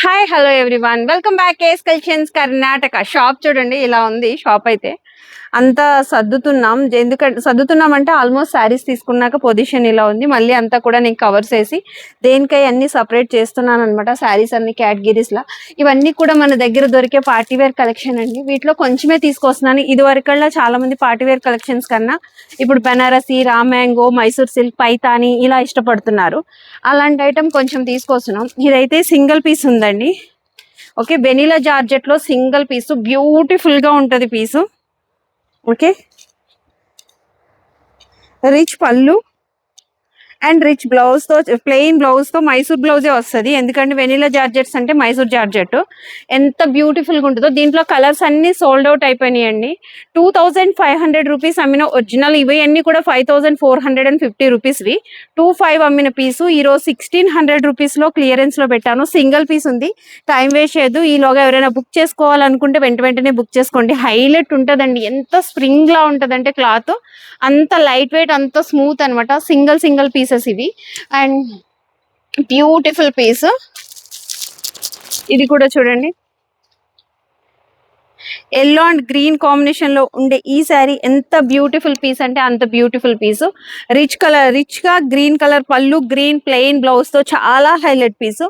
Hi hello everyone welcome back K's collections Karnataka shop చూడండి ఇలా ఉంది షాప్ అయితే. అంతా సర్దుతున్నాం. ఎందుకంటే సర్దుతున్నాం అంటే ఆల్మోస్ట్ శారీస్ తీసుకున్నాక పొజిషన్ ఇలా ఉంది. మళ్ళీ అంతా కూడా నేను కవర్స్ వేసి దేనికై అన్ని సపరేట్ చేస్తున్నాను అనమాట శారీస్ అన్ని కేటగిరీస్ లా. ఇవన్నీ కూడా మన దగ్గర దొరికే పార్టీ వేర్ కలెక్షన్ అండి. వీటిలో కొంచెమే తీసుకొస్తున్నాను. ఇది వరకల్లా చాలా మంది పార్టీ వేర్ కలెక్షన్స్ కన్నా ఇప్పుడు Banarasi raw mango Mysore silk Paithani ఇలా ఇష్టపడుతున్నారు. అలాంటి ఐటమ్ కొంచెం తీసుకొస్తున్నాం. ఇదైతే సింగిల్ పీస్ ఉందండి. ఓకే బెనీలా జార్జెట్లో సింగిల్ పీసు బ్యూటిఫుల్గా పీసు. ఓకే. రిచ్ పళ్ళు. అండ్ రిచ్ బ్లౌజ్తో ప్లెయిన్ బ్లౌజ్తో మైసూర్ బ్లౌజే వస్తుంది. ఎందుకంటే వెనీలా జార్జెట్స్ అంటే మైసూర్ జార్జెట్ ఎంత బ్యూటిఫుల్గా ఉంటుందో. దీంట్లో కలర్స్ అన్ని సోల్డ్ అవుట్ అయిపోయినాయండి. Two thousand five hundred rupees అమ్మిన ఒరిజినల్ ఇవి అన్ని కూడా five thousand four hundred and fifty రూపీస్వి. Two five అమ్మిన పీసు ఈరోజు సిక్స్టీన్ హండ్రెడ్ రూపీస్లో క్లియరెన్స్లో పెట్టాను. సింగిల్ పీస్ ఉంది. టైం వేస్ట్ చేయదు ఈలోగా ఎవరైనా బుక్ చేసుకోవాలనుకుంటే వెంట వెంటనే బుక్ చేసుకోండి. హైలైట్ ఉంటుందండి. ఎంత స్ప్రింగ్ లా ఉంటుందంటే క్లాత్. అంత లైట్ వెయిట్ అంత స్మూత్ అన్నమాట. సింగిల్ సింగిల్ పీసెస్ ఇవి. అండ్ బ్యూటిఫుల్ పీస్ ఇది కూడా చూడండి. ఎల్లో అండ్ గ్రీన్ కాంబినేషన్లో ఉండే ఈ శారీ ఎంత బ్యూటిఫుల్ పీస్ అంటే అంత బ్యూటిఫుల్ పీస్ రిచ్ కలర్ రిచ్గా గ్రీన్ కలర్ పళ్ళు గ్రీన్ ప్లెయిన్ బ్లౌజ్తో చాలా హైలైట్ పీస్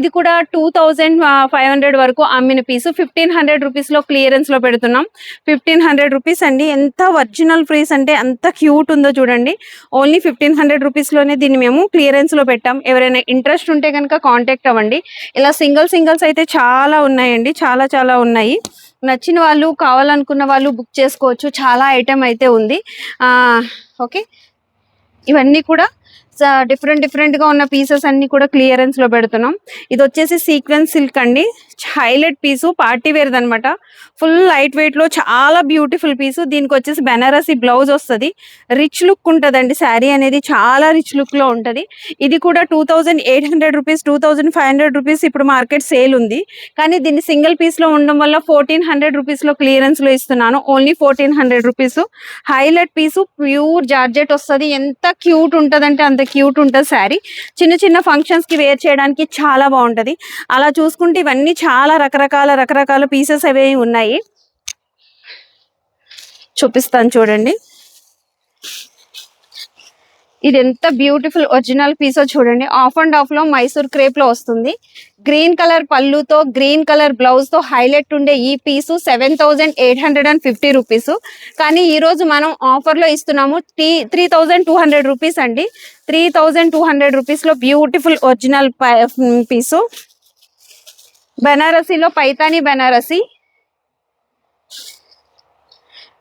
ఇది కూడా టూ థౌజండ్ ఫైవ్ హండ్రెడ్ వరకు అమ్మిన పీస్ ఫిఫ్టీన్ హండ్రెడ్ రూపీస్లో క్లియరెన్స్లో పెడుతున్నాం. ఫిఫ్టీన్ హండ్రెడ్ రూపీస్ అండి. ఎంత ఒరిజినల్ పీస్ అంటే అంత క్యూట్ ఉందో చూడండి. ఓన్లీ ఫిఫ్టీన్ హండ్రెడ్ రూపీస్లోనే దీన్ని మేము క్లియరెన్స్లో పెట్టాం. ఎవరైనా ఇంట్రెస్ట్ ఉంటే కనుక కాంటాక్ట్ అవ్వండి. ఇలా సింగిల్ సింగిల్స్ అయితే చాలా ఉన్నాయండి. చాలా చాలా ఉన్నాయి. నచ్చిన వాళ్ళు కావాలనుకున్న వాళ్ళు బుక్ చేసుకోవచ్చు. చాలా ఐటెం అయితే ఉంది. ఓకే. ఇవన్నీ కూడా డిఫరెంట్ డిఫరెంట్గా ఉన్న పీసెస్ అన్ని కూడా క్లియరెన్స్లో పెడుతున్నాం. ఇది వచ్చేసి సీక్వెన్స్ సిల్క్ అండి. హైలైట్ పీసు పార్టీ వేర్ అనమాట ఫుల్ లైట్ వెయిట్లో చాలా బ్యూటిఫుల్ పీసు దీనికి వచ్చేసి బెనారసి బ్లౌజ్ వస్తుంది. రిచ్ లుక్ ఉంటదండి. శారీ అనేది చాలా రిచ్ లుక్లో ఉంటది. ఇది కూడా two thousand eight hundred rupees two thousand five hundred rupees ఇప్పుడు మార్కెట్ సేల్ ఉంది. కానీ దీన్ని సింగిల్ పీస్లో ఉండడం వల్ల ఫోర్టీన్ హండ్రెడ్ రూపీస్లో క్లియరెన్స్లో ఇస్తున్నాను. Only fourteen hundred rupees highlight piece pure georgette వస్తుంది. ఎంత క్యూట్ ఉంటదంటే అంత క్యూట్ ఉంటుంది శారీ. చిన్న చిన్న ఫంక్షన్స్కి వేర్ చేయడానికి చాలా బాగుంటది. అలా చూసుకుంటే ఇవన్నీ చాలా రకరకాల రకరకాల పీసెస్ అవి ఉన్నాయి. చూపిస్తాను చూడండి. ఇది ఎంత బ్యూటిఫుల్ ఒరిజినల్ పీసో చూడండి. ఆఫ్ అండ్ ఆఫ్లో మైసూర్ క్రేప్లో వస్తుంది. గ్రీన్ కలర్ పళ్ళుతో గ్రీన్ కలర్ బ్లౌజ్తో హైలైట్ ఉండే ఈ piece seven thousand eight hundred and fifty rupees. కానీ ఈ రోజు మనం ఆఫర్లో ఇస్తున్నాము three three thousand two hundred rupees అండి. త్రీ థౌసండ్ టూ హండ్రెడ్ రూపీస్లో బ్యూటిఫుల్ ఒరిజినల్ పీసు. బెనారసీలో పైతాని బెనారసి.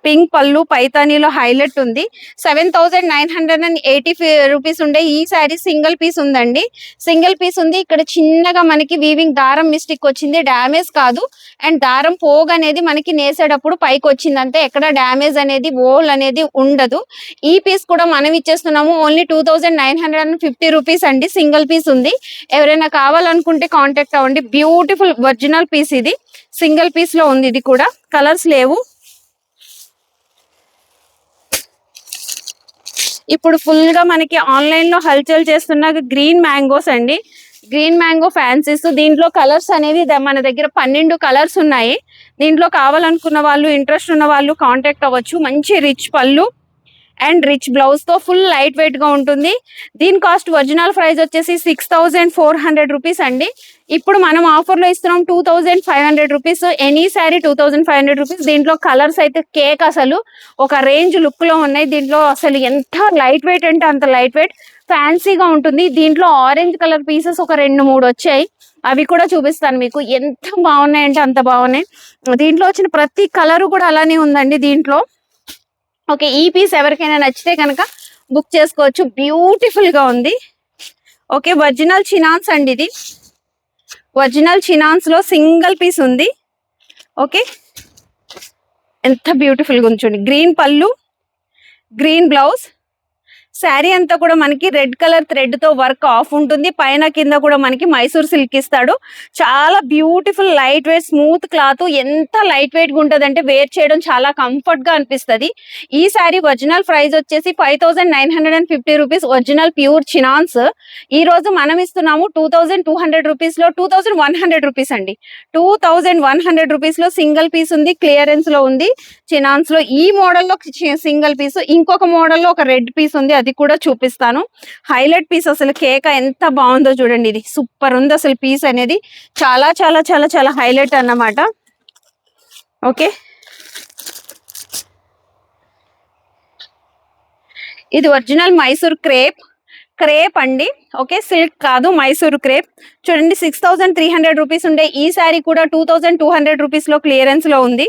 పింక్ పళ్ళు పైతానీలో హైలైట్ ఉంది. Seven thousand nine hundred and eighty rupees ఉండే ఈ శారీ సింగిల్ పీస్ ఉందండి. సింగిల్ పీస్ ఉంది. ఇక్కడ చిన్నగా మనకి వీవింగ్ దారం మిస్టేక్ వచ్చింది. డ్యామేజ్ కాదు. అండ్ దారం పోగ్ అనేది మనకి నేసేటప్పుడు పైకి వచ్చింది అంతే. ఎక్కడ డ్యామేజ్ అనేది ఓల్ అనేది ఉండదు. ఈ పీస్ కూడా మనం ఇచ్చేస్తున్నాము. Only two thousand nine hundred and fifty rupees అండి. సింగిల్ పీస్ ఉంది. ఎవరైనా కావాలనుకుంటే కాంటాక్ట్ అవ్వండి. బ్యూటిఫుల్ ఒరిజినల్ పీస్ ఇది. సింగిల్ పీస్లో ఉంది ఇది కూడా. కలర్స్ లేవు. ఇప్పుడు ఫుల్గా మనకి ఆన్లైన్లో హల్చల్ చేస్తున్న గ్రీన్ మ్యాంగోస్ అండి. గ్రీన్ మ్యాంగో ఫ్యాన్సీస్ దీంట్లో కలర్స్ అనేవి ద- మన దగ్గర పన్నెండు కలర్స్ ఉన్నాయి. దీంట్లో కావాలనుకున్న వాళ్ళు ఇంట్రెస్ట్ ఉన్న వాళ్ళు కాంటాక్ట్ అవ్వచ్చు. మంచి రిచ్ పళ్ళు అండ్ రిచ్ బ్లౌజ్తో ఫుల్ లైట్ వెయిట్గా ఉంటుంది. దీని కాస్ట్ ఒరిజినల్ ప్రైస్ వచ్చేసి six thousand four hundred rupees అండి. ఇప్పుడు మనం ఆఫర్లో ఇస్తున్నాం two thousand five hundred rupees. Any sari two thousand five hundred rupees. దీంట్లో కలర్స్ అయితే కేక్ అసలు ఒక రేంజ్ లుక్లో ఉన్నాయి. దీంట్లో అసలు ఎంత లైట్ వెయిట్ అంటే అంత లైట్ వెయిట్. ఫ్యాన్సీగా ఉంటుంది. దీంట్లో ఆరెంజ్ కలర్ పీసెస్ ఒక రెండు మూడు వచ్చాయి. అవి కూడా చూపిస్తాను మీకు. ఎంత బాగున్నాయంటే అంత బాగున్నాయి. దీంట్లో వచ్చిన ప్రతి కలర్ కూడా అలానే ఉందండి దీంట్లో. ఓకే ఈ పీస్ ఎవరికైనా నచ్చితే కనుక బుక్ చేసుకోవచ్చు. బ్యూటిఫుల్గా ఉంది. ఓకే ఒరిజినల్ చినాన్స్ అండి ఇది. ఒరిజినల్ చినాన్స్లో సింగిల్ పీస్ ఉంది. ఓకే ఎంత బ్యూటిఫుల్గా ఉంది చూడండి. గ్రీన్ పళ్ళు గ్రీన్ బ్లౌజ్ శారీ అంతా కూడా మనకి రెడ్ కలర్ థ్రెడ్తో వర్క్ ఆఫ్ ఉంటుంది. పైన కింద కూడా మనకి మైసూర్ సిల్క్ ఇస్తాడు. చాలా beautiful light weight smooth cloth. ఎంత లైట్ వెయిట్గా ఉంటుంది అంటే వేర్ చేయడం చాలా కంఫర్ట్గా అనిపిస్తది. ఈ శారీ ఒరిజినల్ ప్రైస్ వచ్చేసి five thousand nine hundred and fifty rupees original pure chinon. ఈ రోజు మనం ఇస్తున్నాము టూ థౌసండ్ టూ హండ్రెడ్ రూపీస్లో two thousand one hundred rupees అండి. టూ థౌసండ్ వన్ హండ్రెడ్ రూపీస్లో సింగిల్ పీస్ ఉంది క్లియరెన్స్లో ఉంది. చినాన్స్లో ఈ మోడల్లో సింగిల్ పీస్ ఇంకొక మోడల్లో ఒక రెడ్ పీస్ ఉంది. అది కూడా చూపిస్తాను. హైలైట్ పీస్ అసలు కేక్ ఎంత బాగుందో చూడండి ఇది. సూపర్ ఉంది అసలు పీస్ అనేది. చాలా చాలా చాలా చాలా హైలైట్ అన్నమాట. ఓకే. ఇది ఒరిజినల్ మైసూర్ క్రేప్ క్రేప్ అండి. ఓకే సిల్క్ కాదు మైసూర్ క్రేప్. చూడండి six thousand three hundred rupees ఉండే ఈ శారీ కూడా టూ థౌసండ్ టూ హండ్రెడ్ రూపీస్లో క్లియరెన్స్లో ఉంది.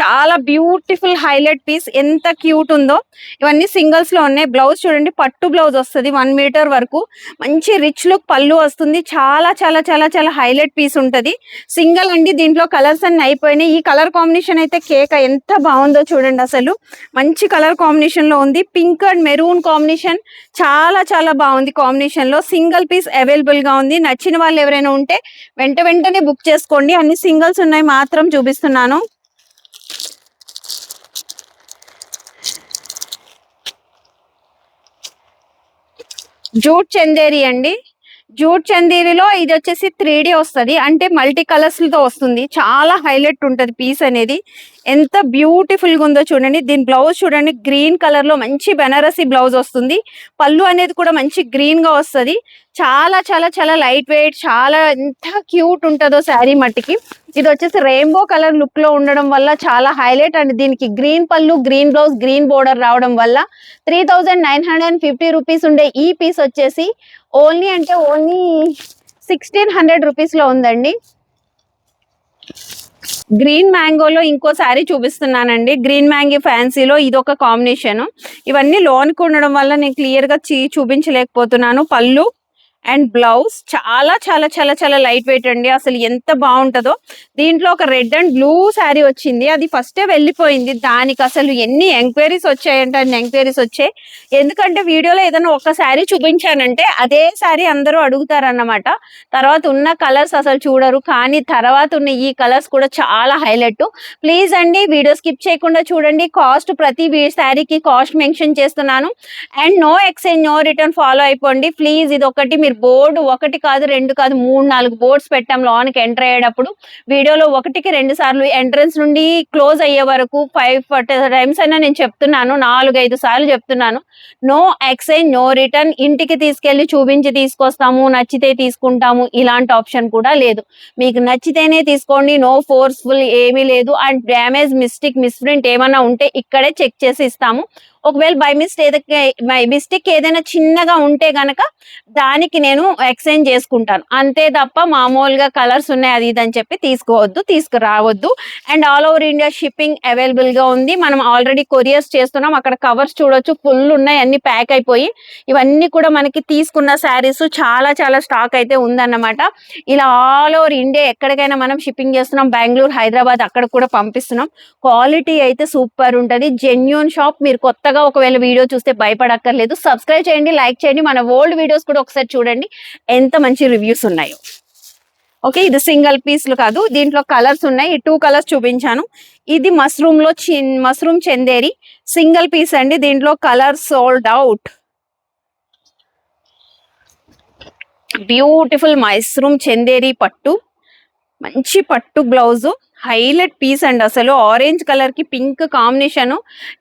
చాలా బ్యూటిఫుల్ హైలైట్ పీస్. ఎంత క్యూట్ ఉందో. ఇవన్నీ సింగిల్స్లో ఉన్నాయి. బ్లౌజ్ చూడండి పట్టు బ్లౌజ్ వస్తుంది వన్ మీటర్ వరకు. మంచి రిచ్ లుక్ పళ్ళు వస్తుంది. చాలా చాలా చాలా చాలా హైలైట్ పీస్ ఉంటది. సింగిల్ అండి దీంట్లో కలర్స్ అన్ని అయిపోయినాయి. ఈ కలర్ కాంబినేషన్ అయితే కేక్ ఎంత బాగుందో చూడండి అసలు. మంచి కలర్ కాంబినేషన్లో ఉంది. పింక్ అండ్ మెరూన్ కాంబినేషన్ చాలా చాలా బాగుంది కాంబినేషన్లో సింగిల్ పీస్ అవైలబుల్గా ఉంది. నచ్చిన వాళ్ళు ఎవరైనా ఉంటే వెంట వెంటనే బుక్ చేసుకోండి. అన్ని సింగిల్స్ ఉన్నాయి మాత్రం చూపిస్తున్నాను. జూట్ చందేరి అండి. జూట్ చందేరిలో ఇది వచ్చేసి త్రీ డి వస్తుంది. అంటే మల్టీ కలర్స్తో వస్తుంది. చాలా హైలైట్ ఉంటుంది పీస్ అనేది. ఎంత బ్యూటిఫుల్గా ఉందో చూడండి. దీని బ్లౌజ్ చూడండి. గ్రీన్ కలర్లో మంచి బెనారసీ బ్లౌజ్ వస్తుంది. పళ్ళు అనేది కూడా మంచి గ్రీన్గా వస్తుంది. చాలా చాలా చాలా లైట్ వెయిట్ చాలా ఎంత క్యూట్ ఉంటుందో శారీ మట్టికి. ఇది వచ్చేసి రెయిన్బో కలర్ లుక్లో ఉండడం వల్ల చాలా హైలైట్ అండ్ దీనికి. గ్రీన్ పళ్ళు గ్రీన్ బ్లౌజ్ గ్రీన్ బోర్డర్ రావడం వల్ల three thousand nine hundred and fifty rupees ఉండే ఈ పీస్ వచ్చేసి ఓన్లీ అంటే ఓన్లీ సిక్స్టీన్ హండ్రెడ్ రూపీస్లో ఉందండి. గ్రీన్ మ్యాంగోలో ఇంకో శారీ చూపిస్తున్నానండి. గ్రీన్ మ్యాంగీ ఫ్యాన్సీలో ఇది ఒక కాంబినేషన్. ఇవన్నీ లోన్కి ఉండడం వల్ల నేను క్లియర్గా చీ చూపించలేకపోతున్నాను. పళ్ళు అండ్ బ్లౌజ్ చాలా చాలా చాలా చాలా లైట్ వెయిట్ అండి. అసలు ఎంత బాగుంటుందో. దీంట్లో ఒక రెడ్ అండ్ బ్లూ శారీ వచ్చింది. అది ఫస్టే వెళ్ళిపోయింది. దానికి అసలు ఎన్ని ఎంక్వైరీస్ వచ్చాయంటే అన్ని ఎంక్వైరీస్ వచ్చాయి. ఎందుకంటే వీడియోలో ఏదైనా ఒక శారీ చూపించానంటే అదే శారీ అందరూ అడుగుతారన్నమాట. తర్వాత ఉన్న కలర్స్ అసలు చూడరు. కానీ తర్వాత ఉన్న ఈ కలర్స్ కూడా చాలా హైలైట్ ప్లీజ్ అండి వీడియో స్కిప్ చేయకుండా చూడండి. కాస్ట్ ప్రతి శారీకి కాస్ట్ మెన్షన్ చేస్తున్నాను. And no exchange no return follow అయిపోండి. ప్లీజ్ ఇది ఒకటి మీరు బోర్డు ఒకటి కాదు రెండు కాదు మూడు నాలుగు బోర్డ్స్ పెట్టాం లోనికి ఎంటర్ అయ్యేటప్పుడు వీడియోలో ఒకటికి రెండు సార్లు ఎంట్రన్స్ నుండి క్లోజ్ అయ్యే వరకు ఫైవ్ టైమ్స్ అయినా నేను చెప్తున్నాను నాలుగు ఐదు సార్లు చెప్తున్నాను. నో ఎక్స్చేంజ్ నో రిటర్న్ ఇంటికి తీసుకెళ్ళి చూపించి తీసుకొస్తాము నచ్చితే తీసుకుంటాము ఇలాంటి ఆప్షన్ కూడా లేదు. మీకు నచ్చితేనే తీసుకోండి నో ఫోర్స్ఫుల్ ఏమీ లేదు అండ్ డ్యామేజ్ మిస్టేక్ మిస్ప్రింట్ ఏమైనా ఉంటే ఇక్కడే చెక్ చేసి ఇస్తాము. ఒకవేళ బై మిస్టేక్ బై మిస్టేక్ ఏదైనా చిన్నగా ఉంటే గనక దానికి నేను ఎక్స్చేంజ్ చేసుకుంటాను. అంతే తప్ప మామూలుగా కలర్స్ ఉన్నాయి అది ఇది అని చెప్పి తీసుకోవద్దు తీసుకురావద్దు. And all over India shipping అవైలబుల్గా ఉంది. మనం ఆల్రెడీ కొరియర్స్ చేస్తున్నాం. అక్కడ కవర్స్ చూడొచ్చు. ఫుల్ ఉన్నాయి. అన్ని ప్యాక్ అయిపోయి. ఇవన్నీ కూడా మనకి తీసుకున్న శారీస్ చాలా చాలా స్టాక్ అయితే ఉందన్నమాట. ఇలా ఆల్ ఓవర్ ఇండియా ఎక్కడికైనా మనం షిప్పింగ్ చేస్తున్నాం. బెంగళూరు హైదరాబాద్ అక్కడ కూడా పంపిస్తున్నాం. క్వాలిటీ అయితే సూపర్ ఉంటది. జెన్యున్ షాప్ మీరు కొత్త కొత్తగా ఒకవేళ వీడియో చూస్తే భయపడక్కర్లేదు. సబ్స్క్రైబ్ చేయండి లైక్ చేయండి. మన ఓల్డ్ వీడియోస్ కూడా ఒకసారి చూడండి. ఎంత మంచి రివ్యూస్ ఉన్నాయో. ఓకే ఇది సింగిల్ పీస్లు కాదు. దీంట్లో కలర్స్ ఉన్నాయి. టూ కలర్స్ చూపించాను. ఇది మష్రూమ్లో చిన్ మష్రూమ్ చెందేరి. సింగిల్ పీస్ అండి. దీంట్లో colour sold out beautiful mushroom Chanderi పట్టు. మంచి పట్టు బ్లౌజ్ హైలైట్ పీస్ అండి. అసలు ఆరెంజ్ కలర్కి పింక్ కాంబినేషన్.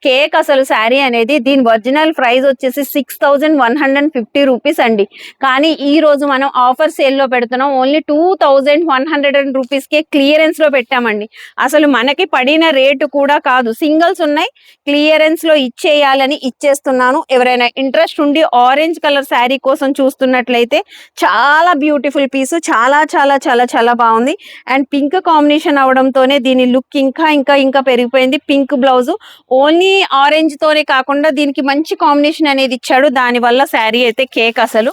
కేక్ అసలు శారీ అనేది దీని ఒరిజినల్ ప్రైస్ వచ్చేసి six thousand one hundred fifty rupees అండి. కానీ ఈ రోజు మనం ఆఫర్ సేల్లో పెడుతున్నాం. Only two thousand one hundred rupees కే క్లియరెన్స్లో పెట్టామండి. అసలు మనకి పడిన రేటు కూడా కాదు. సింగిల్స్ ఉన్నాయి. క్లియరెన్స్లో ఇచ్చేయాలని ఇచ్చేస్తున్నాను. ఎవరైనా ఇంట్రెస్ట్ ఉండి ఆరెంజ్ కలర్ శారీ కోసం చూస్తున్నట్లయితే చాలా బ్యూటిఫుల్ పీస్. చాలా చాలా చాలా చాలా బాగుంది. అండ్ పింక్ కాంబినేషన్ అవడం అవడంతోనే దీని లుక్ ఇంకా ఇంకా ఇంకా పెరిగిపోయింది. Pink blouse. ఓన్లీ ఆరెంజ్ తోనే కాకుండా దీనికి మంచి కాంబినేషన్ అనేది ఇచ్చాడు. దాని వల్ల శారీ అయితే కేక్ అసలు.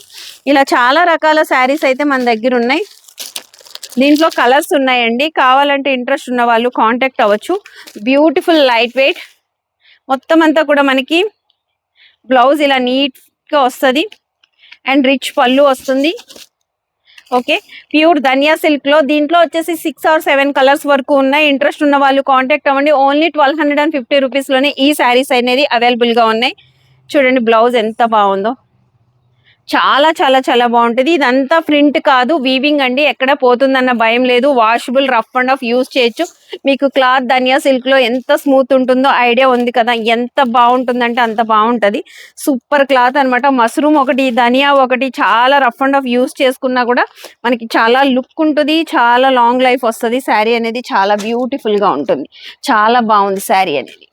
ఇలా చాలా రకాల శారీస్ అయితే మన దగ్గర ఉన్నాయి. దీంట్లో కలర్స్ ఉన్నాయండి. కావాలంటే ఇంట్రెస్ట్ ఉన్న వాళ్ళు కాంటాక్ట్ అవ్వచ్చు. Beautiful light weight. మొత్తం అంతా కూడా మనకి బ్లౌజ్ ఇలా నీట్గా వస్తుంది. అండ్ రిచ్ పళ్ళు వస్తుంది. ఓకే? ప్యూర్ ధనియా సిల్క్లో దీంట్లో వచ్చేసి సిక్స్ ఆర్ సెవెన్ కలర్స్ వరకు ఉన్నాయి ఇంట్రెస్ట్ ఉన్న వాళ్ళు కాంటాక్ట్ అవ్వండి. Only twelve hundred and fifty రూపీస్లోనే ఈ శారీస్ అనేది అవైలబుల్గా ఉన్నాయి. చూడండి బ్లౌజ్ ఎంత బాగుందో. చాలా చాలా చాలా బాగుంటుంది. ఇదంతా ప్రింట్ కాదు వీవింగ్ అండి. ఎక్కడ పోతుందన్న భయం లేదు. Washable rough and tough use చేయొచ్చు. మీకు క్లాత్ ధనియా సిల్క్లో ఎంత స్మూత్ ఉంటుందో ఐడియా ఉంది కదా. ఎంత బాగుంటుందంటే అంత బాగుంటది. సూపర్ క్లాత్ అన్నమాట. మష్రూమ్ ఒకటి ధనియా ఒకటి చాలా రఫ్ అండ్ ఆఫ్ యూస్ చేసుకున్నా కూడా మనకి చాలా లుక్ ఉంటుంది. చాలా లాంగ్ లైఫ్ వస్తుంది. శారీ అనేది చాలా బ్యూటిఫుల్గా ఉంటుంది. చాలా బాగుంది శారీ అనేది.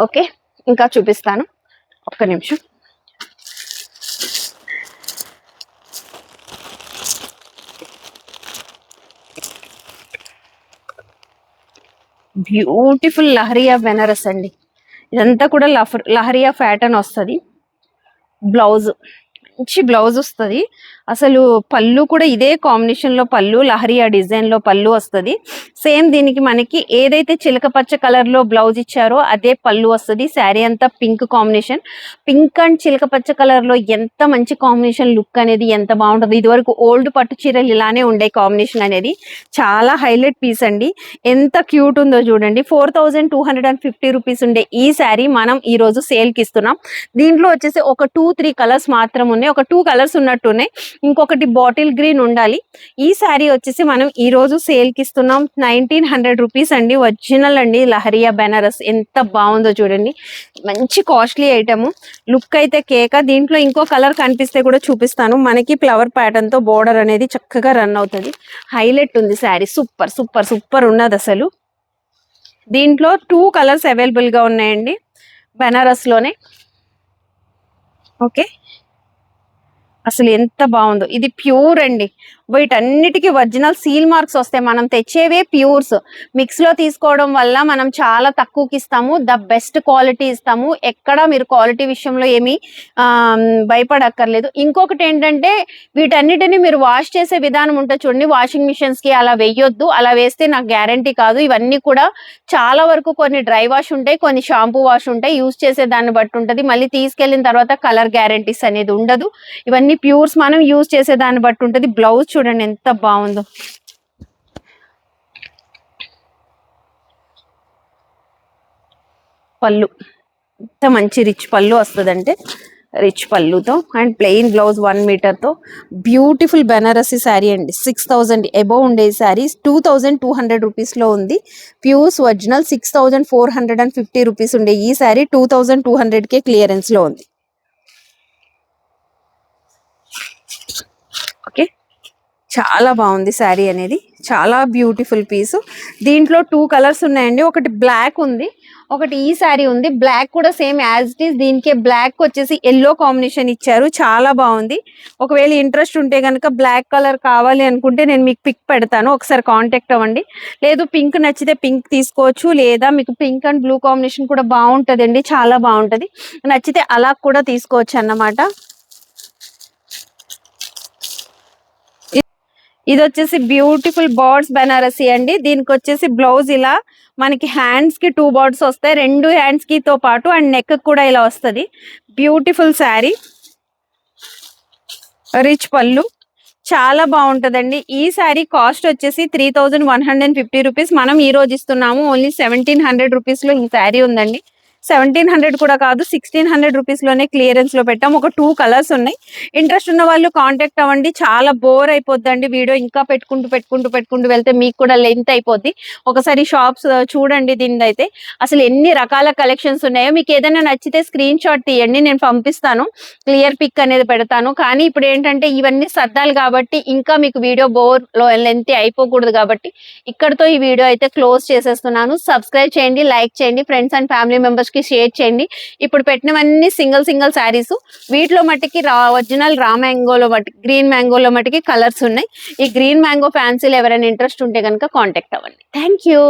ఓకే ఇంకా చూపిస్తాను. ఒక్క నిమిషం. బ్యూటిఫుల్ లహరియా బెనారస్ అండి. ఇదంతా కూడా లఫ్ లహరియా ప్యాటర్న్ వస్తుంది. బ్లౌజ్ మంచి బ్లౌజ్ వస్తుంది. అసలు పళ్ళు కూడా ఇదే కాంబినేషన్లో పళ్ళు లహరియా డిజైన్లో పళ్ళు వస్తుంది. సేమ్ దీనికి మనకి ఏదైతే చిలక పచ్చ కలర్లో బ్లౌజ్ ఇచ్చారో అదే పళ్ళు వస్తుంది. శారీ అంతా పింక్ కాంబినేషన్ పింక్ అండ్ చిలక పచ్చ కలర్లో ఎంత మంచి కాంబినేషన్ లుక్ అనేది ఎంత బాగుంటుంది. ఇది వరకు ఓల్డ్ పట్టు చీరలు ఇలానే ఉండే కాంబినేషన్ అనేది. చాలా హైలైట్ పీస్ అండి. ఎంత క్యూట్ ఉందో చూడండి. Four thousand two hundred and fifty rupees ఉండే ఈ శారీ మనం ఈ రోజు సేల్కి ఇస్తున్నాం. దీంట్లో వచ్చేసి ఒక టూ త్రీ కలర్స్ మాత్రం ఉన్నాయి. ఒక టూ కలర్స్ ఉన్నట్టున్నాయి ఇంకొకటి బాటిల్ గ్రీన్ ఉండాలి. ఈ శారీ వచ్చేసి మనం ఈ రోజు సేల్కి ఇస్తున్నాం. నైన్టీన్ హండ్రెడ్ రూపీస్ అండి. ఒరిజినల్ అండి. లహరియా బెనారస్ ఎంత బాగుందో చూడండి. మంచి కాస్ట్లీ ఐటమ్ లుక్ అయితే కేక. దీంట్లో ఇంకో కలర్ కనిపిస్తే కూడా చూపిస్తాను. మనకి ఫ్లవర్ ప్యాటర్న్తో బోర్డర్ అనేది చక్కగా రన్ అవుతుంది. హైలైట్ ఉంది శారీ. సూపర్ సూపర్ సూపర్ ఉన్నది అసలు. దీంట్లో టూ కలర్స్ అవైలబుల్గా ఉన్నాయండి. బెనారస్లోనే. ఓకే అసలు ఎంత బాగుందో. ఇది ప్యూర్ అండి. వీటన్నిటికీ ఒరిజినల్ సీల్ మార్క్స్ వస్తాయి. మనం తెచ్చేవే ప్యూర్స్. మిక్స్లో తీసుకోవడం వల్ల మనం చాలా తక్కువకి ఇస్తాము. ద బెస్ట్ క్వాలిటీ ఇస్తాము. ఎక్కడ మీరు క్వాలిటీ విషయంలో ఏమీ భయపడక్కర్లేదు. ఇంకొకటి ఏంటంటే వీటన్నిటిని మీరు వాష్ చేసే విధానం ఉంటుంది చూడండి. వాషింగ్ మిషన్స్కి అలా వేయొద్దు. అలా వేస్తే నాకు గ్యారంటీ కాదు. ఇవన్నీ కూడా చాలా వరకు కొన్ని డ్రై వాష్ ఉంటాయి కొన్ని షాంపూ వాష్ ఉంటాయి. యూస్ చేసే దాన్ని బట్టి ఉంటుంది. మళ్ళీ తీసుకెళ్ళిన తర్వాత కలర్ గ్యారంటీస్ అనేది ఉండదు. ఇవన్నీ ప్యూర్స్ మనం యూస్ చేసే దాన్ని బట్టి ఉంటుంది. బ్లౌజ్ చూడండి ఎంత బాగుందో. పళ్ళు. ఎంత మంచి రిచ్ పళ్ళు వస్తుందంటే రిచ్ పళ్ళుతో అండ్ ప్లెయిన్ బ్లౌజ్ వన్ మీటర్తో. బ్యూటిఫుల్ బెనారసీ శారీ అండి. సిక్స్ థౌజండ్ అబౌవ్ ఉండే sari two thousand two hundred రూపీస్లో ఉంది. Pures original six thousand four hundred and fifty rupees ఉండే ఈ శారీ టూ థౌజండ్ టూ హండ్రెడ్కే క్లియరెన్స్లో ఉంది ఓకే చాలా బాగుంది శారీ అనేది. చాలా బ్యూటిఫుల్ పీస్ దీంట్లో టూ కలర్స్ ఉన్నాయండి. ఒకటి బ్లాక్ ఉంది ఒకటి ఈ శారీ ఉంది. బ్లాక్ కూడా సేమ్ యాజ్ ఇట్ ఈస్ దీనికే బ్లాక్ వచ్చేసి ఎల్లో కాంబినేషన్ ఇచ్చారు. చాలా బాగుంది. ఒకవేళ ఇంట్రెస్ట్ ఉంటే కనుక బ్లాక్ కలర్ కావాలి అనుకుంటే నేను మీకు పిక్ పెడతాను. ఒకసారి కాంటాక్ట్ అవ్వండి. లేదు పింక్ నచ్చితే పింక్ తీసుకోవచ్చు. లేదా మీకు పింక్ అండ్ బ్లూ కాంబినేషన్ కూడా బాగుంటుందండి. చాలా బాగుంటుంది. నచ్చితే అలా కూడా తీసుకోవచ్చు అన్నమాట. ఇది వచ్చేసి బ్యూటిఫుల్ బర్డ్స్ బెనారసీ అండి. దీనికి వచ్చేసి బ్లౌజ్ ఇలా మనకి హ్యాండ్స్కి టూ బర్డ్స్ వస్తాయి. రెండు హ్యాండ్స్కి తో పాటు అండ్ నెక్ కూడా ఇలా వస్తది. బ్యూటిఫుల్ శారీ. రిచ్ పళ్ళు. చాలా బాగుంటదండి. ఈ శారీ కాస్ట్ వచ్చేసి three thousand one hundred fifty rupees. మనం ఈ రోజు ఇస్తున్నాము. ఓన్లీ సెవెంటీన్ హండ్రెడ్ రూపీస్లో ఈ శారీ ఉందండి. సెవెంటీన్ హండ్రెడ్ కూడా కాదు సిక్స్టీన్ హండ్రెడ్ రూపీస్లోనే క్లియరెన్స్లో పెట్టాం. ఒక టూ కలర్స్ ఉన్నాయి. ఇంట్రెస్ట్ ఉన్న వాళ్ళు కాంటాక్ట్ అవ్వండి. చాలా బోర్ అయిపోద్దండి వీడియో. ఇంకా పెట్టుకుంటూ పెట్టుకుంటూ పెట్టుకుంటూ వెళ్తే మీకు కూడా లెంత్ అయిపోద్ది. ఒకసారి షాప్స్ చూడండి దీనిది అయితే అసలు ఎన్ని రకాల కలెక్షన్స్ ఉన్నాయో. మీకు ఏదైనా నచ్చితే స్క్రీన్ షాట్ తీయండి. నేను పంపిస్తాను. క్లియర్ పిక్ అనేది పెడతాను. కానీ ఇప్పుడు ఏంటంటే ఇవన్నీ సర్దాలు కాబట్టి ఇంకా మీకు వీడియో బోర్ లెంత్ అయిపోకూడదు కాబట్టి ఇక్కడతో ఈ వీడియో అయితే క్లోజ్ చేసేస్తున్నాను. సబ్స్క్రైబ్ చేయండి లైక్ చేయండి. ఫ్రెండ్స్ అండ్ ఫ్యామిలీ మెంబర్స్ కి షేర్ చేయండి. ఇప్పుడు పెట్టినవన్నీ సింగిల్ సింగిల్ శారీస్. వీటిలో మట్టికి రా ఒరిజినల్ రా మ్యాంగోలో మట్టి గ్రీన్ మ్యాంగోలో మట్టికి కలర్స్ ఉన్నాయి. ఈ గ్రీన్ మ్యాంగో ఫ్యాన్సీలు ఎవరైనా ఇంట్రెస్ట్ ఉంటే కనుక కాంటాక్ట్ అవ్వండి. Thank you